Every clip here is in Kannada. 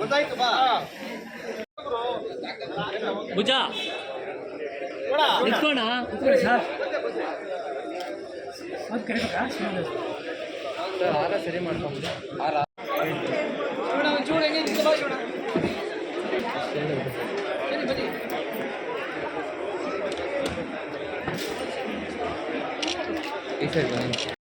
ಗೊತ್ತಾಯ್ತು ಬಾ ಭುಜ ನಿಂತ್ಕೋಣ. ಸರ್. ಅದು ಸರ್ ಆರ ಸರಿ ಮಾಡ್ಕೊಂಡು ಆರ ಹೆಂಗೆ ನಿಂತ್ಕೊ ಬಾ ಶಿವಣ್ಣ ಬನ್ನಿ ಬನ್ನಿ. ಈ ಸೈಡ್ ಬನ್ನಿ.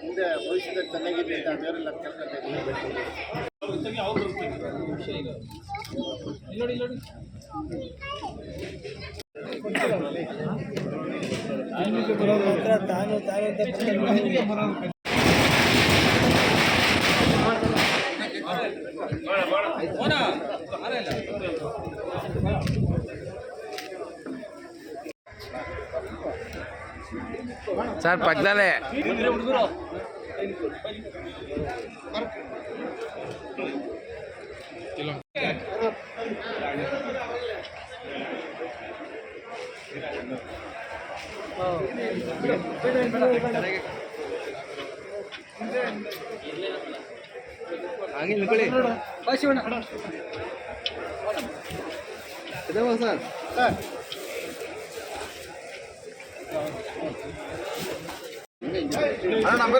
ಮುಂದೆ ಭವಿಷ್ಯದಲ್ಲಿ ಚೆನ್ನಾಗಿದೆ ಅಂತ ಬೇರೆಲ್ಲ ಕೇಳ್ಕೊಂತ ಸರ್ ಪಕ್ಕದಲ್ಲೇ ಹಂಗೆ ಸರ್ ತಾಣ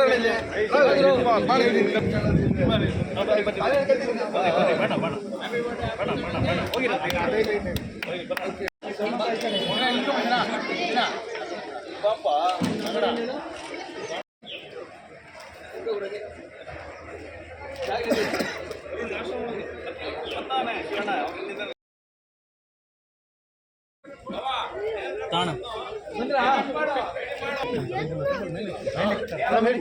ಮೇಲೆ ಇಡು ಇಡ್ರಿ ಬಾ ರಮಣ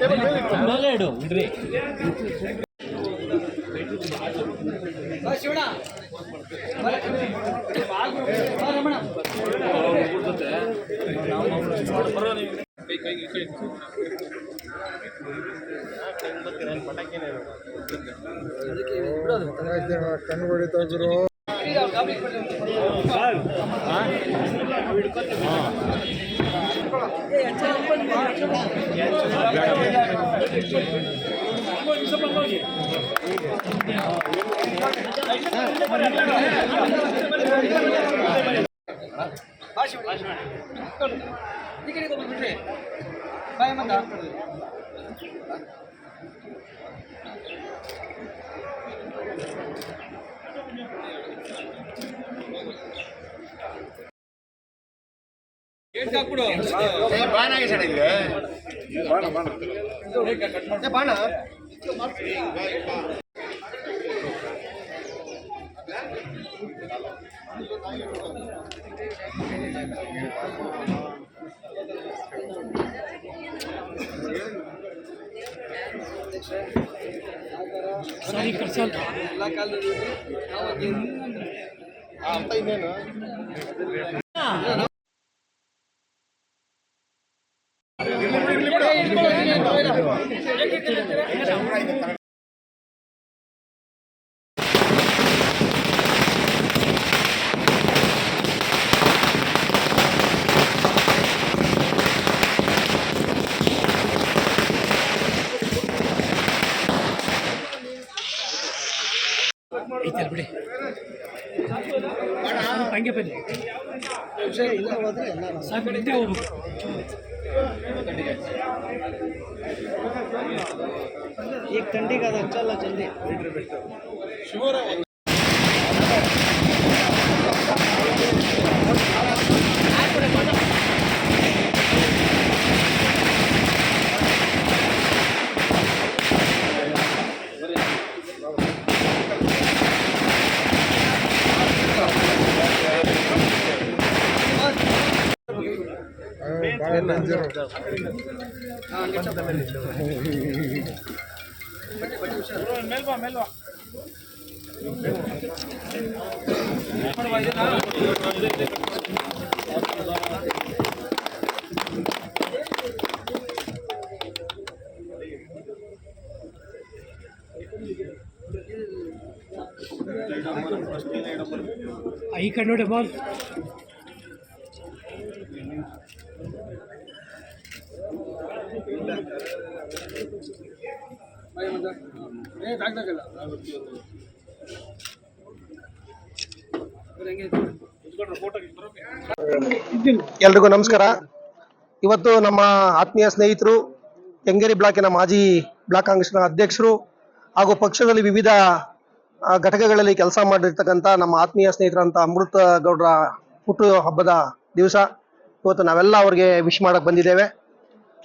ಕಣ್ಣು ಹೊಡಿತಾ ಗುರು ಈಗ ಗಾಬರಿ ಬಿಡ್ರಿ. ಏ, ಅಚ್ಚ open ಮಾಡು. ಬಾ ಶಿವಣ್ಣ. ಈ ಕಡೆ ತಗೊಂಡು ಬಿಡ್ರಿ ಬಾಯ್ ಮತ್ತ ಬಾಣ ಬಾಣ ಏ, ಬಾಣ. ಸರಿ ಕರ್ಸಲ್ ಎಲ್ಲ ಕಾಲದಲ್ಲಿ ಅಂತ ಇನ್ನೇನು? एक ठंडी का था चल जल्दी शिवराव ಹಚ್ಚಲ್ಲ ಜಲ್ದಿ ಈ ಕಡೆ ನೋಡಿ ಬಾಲ್ ಎಲ್ರಿಗೂ ನಮಸ್ಕಾರ. ಇವತ್ತು ನಮ್ಮ ಆತ್ಮೀಯ ಸ್ನೇಹಿತರು ಕೆಂಗೇರಿ ಬ್ಲಾಕಿನ ಮಾಜಿ ಬ್ಲಾಕ್ ಕಾಂಗ್ರೆಸ್ನ ಅಧ್ಯಕ್ಷರು ಹಾಗೂ ಪಕ್ಷದಲ್ಲಿ ವಿವಿಧ ಘಟಕಗಳಲ್ಲಿ ಕೆಲಸ ಮಾಡಿರ್ತಕ್ಕಂಥ ನಮ್ಮ ಆತ್ಮೀಯ ಸ್ನೇಹಿತರಂತ ಅಮೃತ ಗೌಡರ ಹುಟ್ಟು ಹಬ್ಬದ ದಿವಸ ಇವತ್ತು ನಾವೆಲ್ಲ ಅವ್ರಿಗೆ ವಿಶ್ ಮಾಡಕ್ ಬಂದಿದ್ದೇವೆ.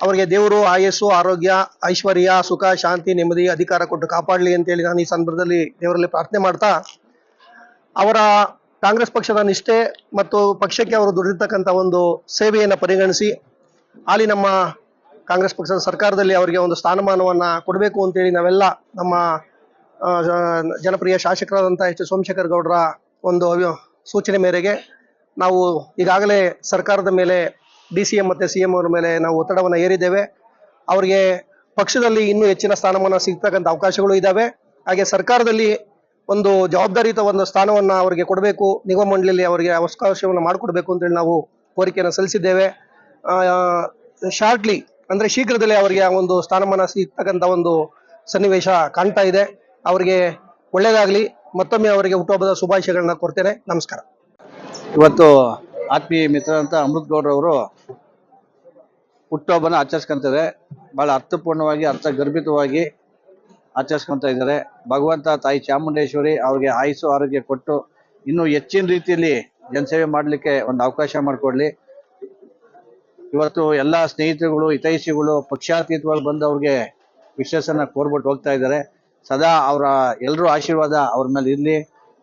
ಅವರಿಗೆ ದೇವರು, ಆಯಸ್ಸು, ಆರೋಗ್ಯ, ಐಶ್ವರ್ಯ, ಸುಖ, ಶಾಂತಿ, ನೆಮ್ಮದಿ, ಅಧಿಕಾರ ಕೊಟ್ಟು ಕಾಪಾಡಲಿ ಅಂತೇಳಿ ನಾನು ಈ ಸಂದರ್ಭದಲ್ಲಿ ದೇವರಲ್ಲಿ ಪ್ರಾರ್ಥನೆ ಮಾಡ್ತಾ, ಅವರ ಕಾಂಗ್ರೆಸ್ ಪಕ್ಷದ ನಿಷ್ಠೆ ಮತ್ತು ಪಕ್ಷಕ್ಕೆ ಅವರು ದುಡಿದಿರ್ತಕ್ಕಂಥ ಒಂದು ಸೇವೆಯನ್ನು ಪರಿಗಣಿಸಿ, ಅಲ್ಲಿ ನಮ್ಮ ಕಾಂಗ್ರೆಸ್ ಪಕ್ಷದ ಸರ್ಕಾರದಲ್ಲಿ ಅವರಿಗೆ ಒಂದು ಸ್ಥಾನಮಾನವನ್ನು ಕೊಡಬೇಕು ಅಂತೇಳಿ ನಾವೆಲ್ಲ ನಮ್ಮ ಜನಪ್ರಿಯ ಶಾಸಕರಾದಂಥ ಎಚ್ ಸೋಮಶೇಖರ್ ಗೌಡರ ಒಂದು ಸೂಚನೆ ಮೇರೆಗೆ ನಾವು ಈಗಾಗಲೇ ಸರ್ಕಾರದ ಮೇಲೆ ಡಿ ಸಿ ಎಂ ಮತ್ತು ಸಿ ಎಂ ಅವರ ಮೇಲೆ ನಾವು ಒತ್ತಡವನ್ನು ಏರಿದ್ದೇವೆ ಅವರಿಗೆ ಪಕ್ಷದಲ್ಲಿ ಇನ್ನೂ ಹೆಚ್ಚಿನ ಸ್ಥಾನಮಾನ ಸಿಗ್ತಕ್ಕಂಥ ಅವಕಾಶಗಳು ಇದ್ದಾವೆ ಹಾಗೆ ಸರ್ಕಾರದಲ್ಲಿ ಒಂದು ಜವಾಬ್ದಾರಿಯುತ ಒಂದು ಸ್ಥಾನವನ್ನು ಅವರಿಗೆ ಕೊಡಬೇಕು, ನಿಗಮ ಮಂಡಳಿಯಲ್ಲಿ ಅವರಿಗೆ ಅವಕಾಶವನ್ನು ಮಾಡಿಕೊಡ್ಬೇಕು ಅಂತೇಳಿ ನಾವು ಕೋರಿಕೆಯನ್ನು ಸಲ್ಲಿಸಿದ್ದೇವೆ. ಶಾರ್ಟ್ಲಿ ಅಂದರೆ ಶೀಘ್ರದಲ್ಲೇ ಅವರಿಗೆ ಒಂದು ಸ್ಥಾನಮಾನ ಸಿಗ್ತಕ್ಕಂಥ ಒಂದು ಸನ್ನಿವೇಶ ಕಾಣ್ತಾ ಇದೆ. ಅವರಿಗೆ ಒಳ್ಳೆಯದಾಗಲಿ ಮತ್ತೊಮ್ಮೆ ಅವರಿಗೆ ಹುಟ್ಟುಹಬ್ಬದ ಶುಭಾಶಯಗಳನ್ನ ಕೊಡ್ತೇನೆ. ನಮಸ್ಕಾರ. ಇವತ್ತು ಆತ್ಮೀಯ ಮಿತ್ರರಂತ ಅಮೃತ್ ಗೌಡ್ರವರು ಹುಟ್ಟುಹಬ್ಬನ ಆಚರಿಸ್ಕೊಂತಾರೆ ಬಹಳ ಅರ್ಥಪೂರ್ಣವಾಗಿ, ಅರ್ಥಗರ್ಭಿತವಾಗಿ ಆಚರಿಸ್ಕೊಂತ ಇದ್ದಾರೆ. ಭಗವಂತ ತಾಯಿ ಚಾಮುಂಡೇಶ್ವರಿ ಅವ್ರಿಗೆ ಆಯುಸು ಆರೋಗ್ಯ ಕೊಟ್ಟು ಇನ್ನೂ ಹೆಚ್ಚಿನ ರೀತಿಯಲ್ಲಿ ಜನಸೇವೆ ಮಾಡಲಿಕ್ಕೆ ಒಂದು ಅವಕಾಶ ಮಾಡಿಕೊಡ್ಲಿ. ಇವತ್ತು ಎಲ್ಲ ಸ್ನೇಹಿತರುಗಳು, ಹಿತೈಷಿಗಳು, ಪಕ್ಷಾತೀತವಾಗಿ ಬಂದು ಅವ್ರಿಗೆ ವಿಶ್ವಾಸನ ಕೋರ್ಬಿಟ್ಟು ಹೋಗ್ತಾ ಇದ್ದಾರೆ. ಸದಾ ಅವರ ಎಲ್ಲರೂ ಆಶೀರ್ವಾದ ಅವ್ರ ಮೇಲೆ ಇರಲಿ.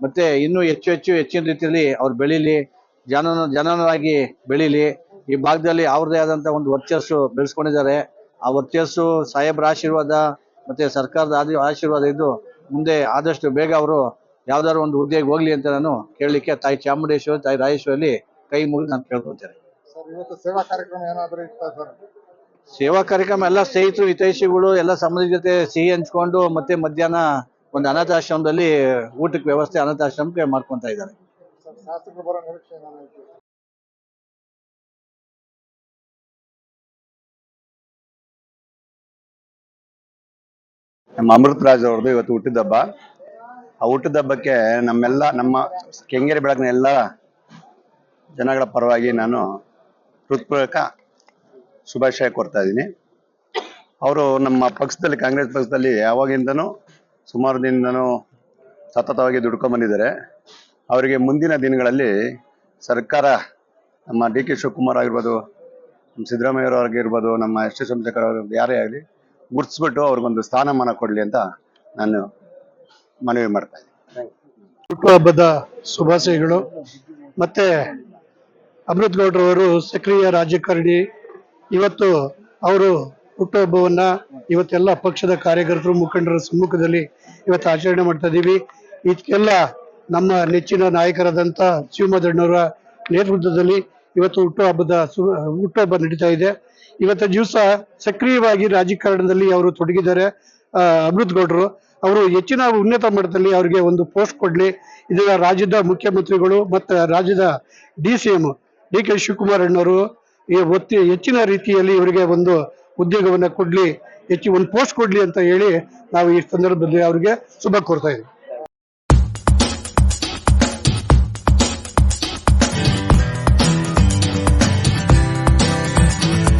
ಮತ್ತೆ ಇನ್ನೂ ಹೆಚ್ಚು ಹೆಚ್ಚು, ಹೆಚ್ಚಿನ ರೀತಿಯಲ್ಲಿ ಅವ್ರು ಬೆಳೀಲಿ. ಜನನ ಜನನರಾಗಿ ಬೆಳೀಲಿ. ಈ ಭಾಗದಲ್ಲಿ ಅವ್ರದೇ ಆದಂತ ಒಂದು ವರ್ಚಸ್ಸು ಬೆಳೆಸ್ಕೊಂಡಿದ್ದಾರೆ. ಆ ವರ್ಚಸ್ಸು ಸಾಹೇಬ್ರ ಆಶೀರ್ವಾದ ಮತ್ತೆ ಸರ್ಕಾರದ ಆದಿ ಆಶೀರ್ವಾದ ಇದ್ದು ಮುಂದೆ ಆದಷ್ಟು ಬೇಗ ಅವರು ಯಾವ್ದಾದ್ರು ಒಂದು ಹುದ್ದೆಗೆ ಹೋಗ್ಲಿ ಅಂತ ನಾನು ಕೇಳಲಿಕ್ಕೆ ತಾಯಿ ಚಾಮುಂಡೇಶ್ವರಿ ತಾಯಿ ರಾಯೇಶ್ವರಲ್ಲಿ ಕೈ ಮುಗಿದು ನಾನು ಕೇಳ್ಕೊಳ್ತೇನೆ ಸೇವಾ ಕಾರ್ಯಕ್ರಮ ಏನಾದರೂ ಸೇವಾ ಕಾರ್ಯಕ್ರಮ ಎಲ್ಲ ಸ್ನೇಹಿತರು ಹಿತೈಷಿಗಳು ಎಲ್ಲ ಸಂಬಂಧಿ ಜೊತೆ ಸಿಹಿ ಹಂಚ್ಕೊಂಡು ಮತ್ತೆ ಮಧ್ಯಾಹ್ನ ಒಂದು ಅನಾಥಾಶ್ರಮದಲ್ಲಿ ಊಟಕ್ಕೆ ವ್ಯವಸ್ಥೆ ಅನಾಥಾಶ್ರಮಕ್ಕೆ ಮಾಡ್ಕೊಂತ ಇದ್ದಾರೆ. ಶಾಸಕರು ಬರೋ ನಿರೀಕ್ಷೆ ನಮ್ಮ ಅಮೃತ್ ರಾಜ್ ಅವ್ರದ್ದು ಇವತ್ತು ಹುಟ್ಟಿದ ಹಬ್ಬ ಆ ಹುಟ್ಟಿದ ಹಬ್ಬಕ್ಕೆ ನಮ್ಮೆಲ್ಲ, ನಮ್ಮ ಕೆಂಗೇರಿ ಬೆಳಕಿನ ಎಲ್ಲ ಜನಗಳ ಪರವಾಗಿ ನಾನು ಹೃತ್ಪೂರ್ವಕ ಶುಭಾಶಯ ಕೊಡ್ತಾ ಇದ್ದೀನಿ. ಅವರು ನಮ್ಮ ಪಕ್ಷದಲ್ಲಿ, ಕಾಂಗ್ರೆಸ್ ಪಕ್ಷದಲ್ಲಿ ಯಾವಾಗಿಂದನೂ, ಸುಮಾರು ದಿನದಿಂದನೂ ಸತತವಾಗಿ ದುಡ್ಕೊಂಡ್ ಬಂದಿದ್ದಾರೆ. ಅವರಿಗೆ ಮುಂದಿನ ದಿನಗಳಲ್ಲಿ ಸರ್ಕಾರ ನಮ್ಮ ಡಿ ಕೆ ಶಿವಕುಮಾರ್ ಆಗಿರ್ಬೋದು, ನಮ್ಮ ಸಿದ್ದರಾಮಯ್ಯವ್ರಾಗಿರ್ಬೋದು ನಮ್ಮ ಎಸ್ ಟಿ ಸೋಮಶೇಖರ್ ಅವರು ಯಾರೇ ಆಗಲಿ ಗುರ್ತಿಸ್ಬಿಟ್ಟು ಅವ್ರಿಗೊಂದು ಸ್ಥಾನಮಾನ ಕೊಡಲಿ ಅಂತ ನಾನು ಮನವಿ ಮಾಡ್ತಾ ಇದ್ದೀನಿ. ಹುಟ್ಟುಹಬ್ಬದ ಶುಭಾಶಯಗಳು. ಮತ್ತೆ ಅಮೃತ್ ಗೌಡ್ರವರು ಸಕ್ರಿಯ ರಾಜಕಾರಣಿ. ಇವತ್ತು ಅವರು ಹುಟ್ಟುಹಬ್ಬವನ್ನು ಇವತ್ತೆಲ್ಲ ಪಕ್ಷದ ಕಾರ್ಯಕರ್ತರು ಮುಖಂಡರ ಸಮ್ಮುಖದಲ್ಲಿ ಇವತ್ತು ಆಚರಣೆ ಮಾಡ್ತಾ ಇದ್ದೀವಿ ಇದಕ್ಕೆಲ್ಲ ನಮ್ಮ ನೆಚ್ಚಿನ ನಾಯಕರಾದಂತ ಶಿವಮದಣ್ಣವರ ನೇತೃತ್ವದಲ್ಲಿ ಇವತ್ತು ಹುಟ್ಟುಹಬ್ಬದ ಸು- ಹುಟ್ಟುಹಬ್ಬ ನಡೀತಾ ಇದೆ. ಇವತ್ತ ದಿವಸ ಸಕ್ರಿಯವಾಗಿ ರಾಜಕಾರಣದಲ್ಲಿ ಅವರು ತೊಡಗಿದ್ದಾರೆ. ಅಮೃತ್ ಗೌಡ್ರು ಅವರು ಹೆಚ್ಚಿನ ಉನ್ನತ ಮಟ್ಟದಲ್ಲಿ ಅವರಿಗೆ ಒಂದು ಪೋಸ್ಟ್ ಕೊಡ್ಲಿ. ಇದರ ರಾಜ್ಯದ ಮುಖ್ಯಮಂತ್ರಿಗಳು ಮತ್ತು ರಾಜ್ಯದ D C M D K Shivakumar ಅಣ್ಣವರು ಒತ್ತಿ, ಹೆಚ್ಚಿನ ರೀತಿಯಲ್ಲಿ ಇವರಿಗೆ ಒಂದು ಉದ್ಯೋಗವನ್ನ ಕೊಡ್ಲಿ, ಹೆಚ್ಚು ಒಂದು ಪೋಸ್ಟ್ ಕೊಡ್ಲಿ ಅಂತ ಹೇಳಿ ನಾವು ಈ ಸಂದರ್ಭದಲ್ಲಿ ಅವರಿಗೆ ಶುಭ ಕೋರ್ತಾ ಇದ್ದೀವಿ.